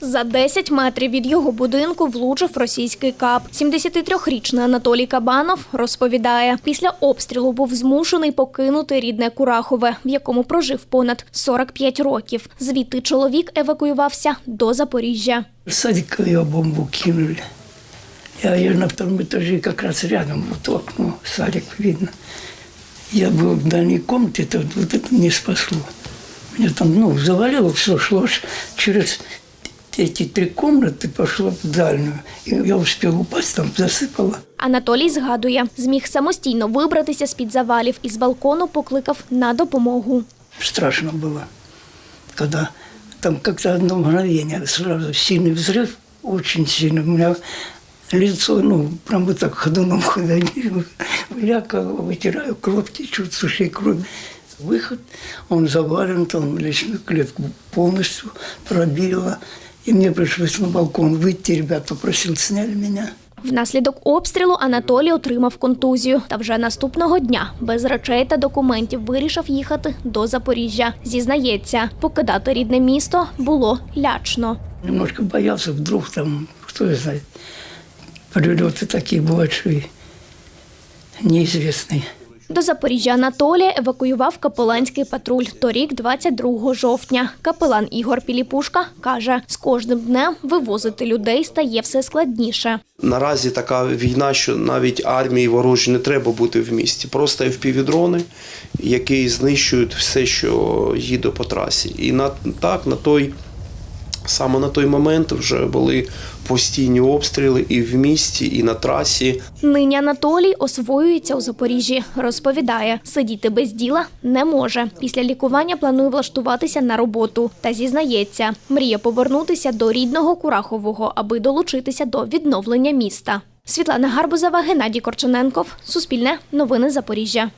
За 10 метрів від його будинку влучив російський кап. 73-річний Анатолій Кабанов розповідає, після обстрілу був змушений покинути рідне Курахове, в якому прожив понад 45 років. Звідти чоловік евакуювався до Запоріжжя. В садик ее бомбу кинули. Я, я на втором этаже как раз рядом, вот окно, садик видно. Я был в дальней комнате, это, вот это не спасло. Меня там, ну, завалило, все шло аж через эти три комнаты, пошло в дальнюю. И я успел упасть, там засыпало. Анатолій згадує, зміг самостійно вибратися з-під завалів і з балкону покликав на допомогу. Страшно было, когда там как-то одно мгновение, сразу сильный взрыв, очень сильный. У меня лицо, ну, прям вот так ходуном ходили, вылякало, вытираю, кровь течет, слушай, кровь. Выход, он завален, там личную клетку полностью пробило. И мне пришлось на балкон выйти, ребят попросил, сняли меня. Внаслідок обстрілу Анатолій отримав контузію та вже наступного дня без речей та документів вирішив їхати до Запоріжжя. Зізнається, покидати рідне місто було лячно. Немножко боялся, вдруг там, кто знает, прилеты такие бывают, что и неизвестные. До Запоріжжя Анатолія евакуював капеланський патруль торік, 22 жовтня. Капелан Ігор Піліпушка каже, з кожним днем вивозити людей стає все складніше. Наразі така війна, що навіть армії ворожі не треба бути в місті. Просто впівдрони, які знищують все, що їде по трасі. І на так на той саме на той момент вже були постійні обстріли і в місті, і на трасі. Нині Анатолій освоюється у Запоріжжі. Розповідає, сидіти без діла не може. Після лікування планує влаштуватися на роботу. Та зізнається, мріє повернутися до рідного Курахового, аби долучитися до відновлення міста. Світлана Гарбузова, Геннадій Корчененков, Суспільне, Новини Запоріжжя.